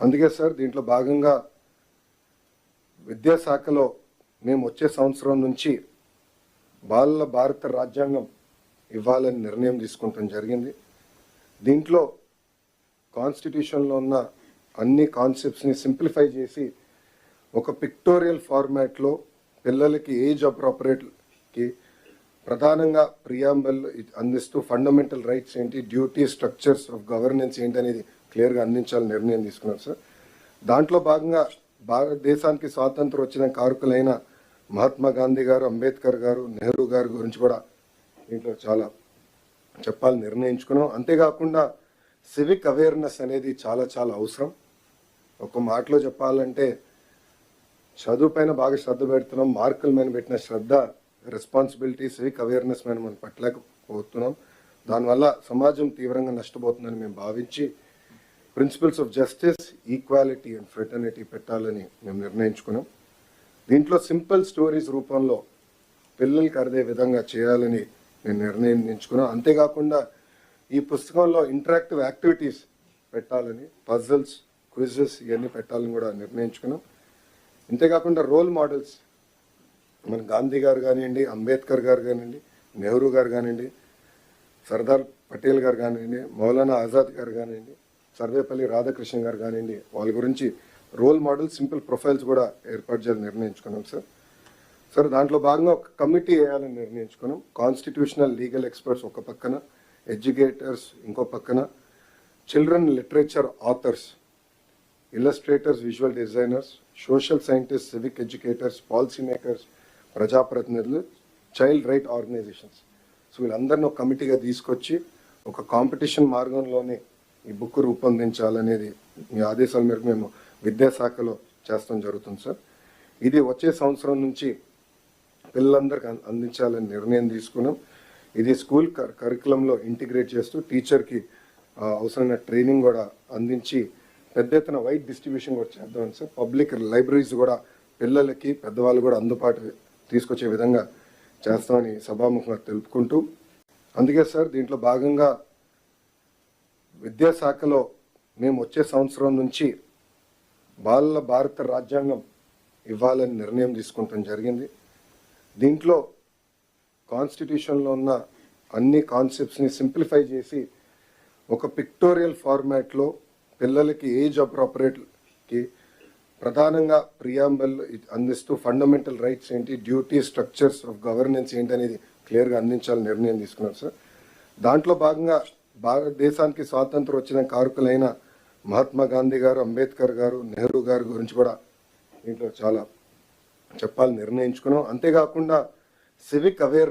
అందుకే సార్ దీంట్లో భాగంగా విద్యాశాఖలో మేము వచ్చే సంవత్సరం నుంచి బాలల భారత రాజ్యాంగం ఇవ్వాలని నిర్ణయం తీసుకుంటాం జరిగింది. దీంట్లో కాన్స్టిట్యూషన్లో ఉన్న అన్ని కాన్సెప్ట్స్ని సింప్లిఫై చేసి ఒక పిక్టోరియల్ ఫార్మాట్లో పిల్లలకి ఏజ్ అప్రాపరేట్కి ప్రధానంగా ప్రియాంబల్ అందిస్తూ ఫండమెంటల్ రైట్స్ ఏంటి డ్యూటీ స్ట్రక్చర్స్ ఆఫ్ గవర్నెన్స్ ఏంటి అనేది క్లియర్గా అందించాలని నిర్ణయం తీసుకున్నారు సార్. దాంట్లో భాగంగా భారతదేశానికి స్వాతంత్రం వచ్చిన కారకులైన మహాత్మా గాంధీ గారు అంబేద్కర్ గారు నెహ్రూ గారి గురించి కూడా దీంట్లో చాలా చెప్పాలని నిర్ణయించుకున్నాం. అంతేకాకుండా సివిక్ అవేర్నెస్ అనేది చాలా చాలా అవసరం. ఒక మాటలో చెప్పాలంటే చదువు పైన బాగా శ్రద్ధ పెడుతున్నాం. మార్కుల మీద పెట్టిన శ్రద్ధ రెస్పాన్సిబిలిటీ సివిక్ అవేర్నెస్ మీద మనం పట్టలేకపోతున్నాం. దానివల్ల సమాజం తీవ్రంగా నష్టపోతుందని మేము భావించి principles of justice equality and fraternity పెట్టాలని మేము నిర్ణయించుకున్నాం. దీంట్లో సింపుల్ స్టోరీస్ రూపంలో పిల్లలకి అర్థే విధంగా చేయాలని నేను నిర్ణయించుకున్నాను అంతేకాకుండా ఈ పుస్తకంలో ఇంటరాక్టివ్ యాక్టివిటీస్ పెట్టాలని పజల్స్ క్విజెస్ ఇవన్నీ పెట్టాలని కూడా నిర్ణయించుకున్నాం. అంతేకాకుండా రోల్ మోడల్స్ మన గాంధీ గారు కానివ్వండి అంబేద్కర్ గారు కానివ్వండి నెహ్రూ గారు కానివ్వండి సర్దార్ పటేల్ గారు కానివ్వండి మౌలానా ఆజాద్ గారు కానివ్వండి సర్వేపల్లి రాధాకృష్ణ గారు కానివ్వండి వాళ్ళ గురించి రోల్ మోడల్ సింపుల్ ప్రొఫైల్స్ కూడా ఏర్పాటు చేయాలని నిర్ణయించుకున్నాం సార్. సార్ దాంట్లో భాగంగా ఒక కమిటీ వేయాలని నిర్ణయించుకున్నాం. కాన్స్టిట్యూషనల్ లీగల్ ఎక్స్పర్ట్స్ ఒక పక్కన ఎడ్యుకేటర్స్ ఇంకో పక్కన children literature authors illustrators visual designers social scientist civic educators policy makers ప్రజాప్రతినిధులు చైల్డ్ రైట్ ఆర్గనైజేషన్స్. సో వీళ్ళందరినీ ఒక కమిటీగా తీసుకొచ్చి ఒక కాంపిటీషన్ మార్గంలోనే ఈ బుక్ రూపొందించాలనేది మీ ఆదేశాల మేరకు మేము విద్యాశాఖలో చేస్తాం జరుగుతుంది సార్. ఇది వచ్చే సంవత్సరం నుంచి పిల్లలందరికీ అందించాలని నిర్ణయం తీసుకున్నాం. ఇది స్కూల్ కరికులంలో ఇంటిగ్రేట్ చేస్తూ టీచర్కి అవసరమైన ట్రైనింగ్ కూడా అందించి పెద్ద ఎత్తున వైట్ డిస్ట్రిబ్యూషన్ కూడా చేద్దామని సార్. పబ్లిక్ లైబ్రరీస్ కూడా పిల్లలకి పెద్దవాళ్ళు కూడా అందుబాటు తీసుకొచ్చే విధంగా చేస్తామని సభాముఖంగా తెలుపుకుంటూ అందుకే సార్ దీంట్లో భాగంగా విద్యాశాఖలో మేము వచ్చే సంవత్సరం నుంచి బాలల భారత రాజ్యాంగం ఇవ్వాలని నిర్ణయం తీసుకుంటాం జరిగింది. దీంట్లో కాన్స్టిట్యూషన్లో ఉన్న అన్ని కాన్సెప్ట్స్ని సింప్లిఫై చేసి ఒక పిక్టోరియల్ ఫార్మాట్లో పిల్లలకి ఏజ్ అప్రాపరేట్కి ప్రధానంగా ప్రియాంబల్ అందిస్తూ ఫండమెంటల్ రైట్స్ ఏంటి డ్యూటీ స్ట్రక్చర్స్ ఆఫ్ గవర్నెన్స్ ఏంటి అనేది క్లియర్గా అందించాలని నిర్ణయం తీసుకున్నారు సార్. దాంట్లో భాగంగా భారతదేశానికి స్వాతంత్రం వచ్చిన కారకులైన మహాత్మా గాంధీ గారు అంబేద్కర్ గారు నెహ్రూ గారి గురించి కూడా దీంట్లో చాలా చెప్పాలని నిర్ణయించుకున్నాం. అంతేకాకుండా సివిక్ అవేర్నెస్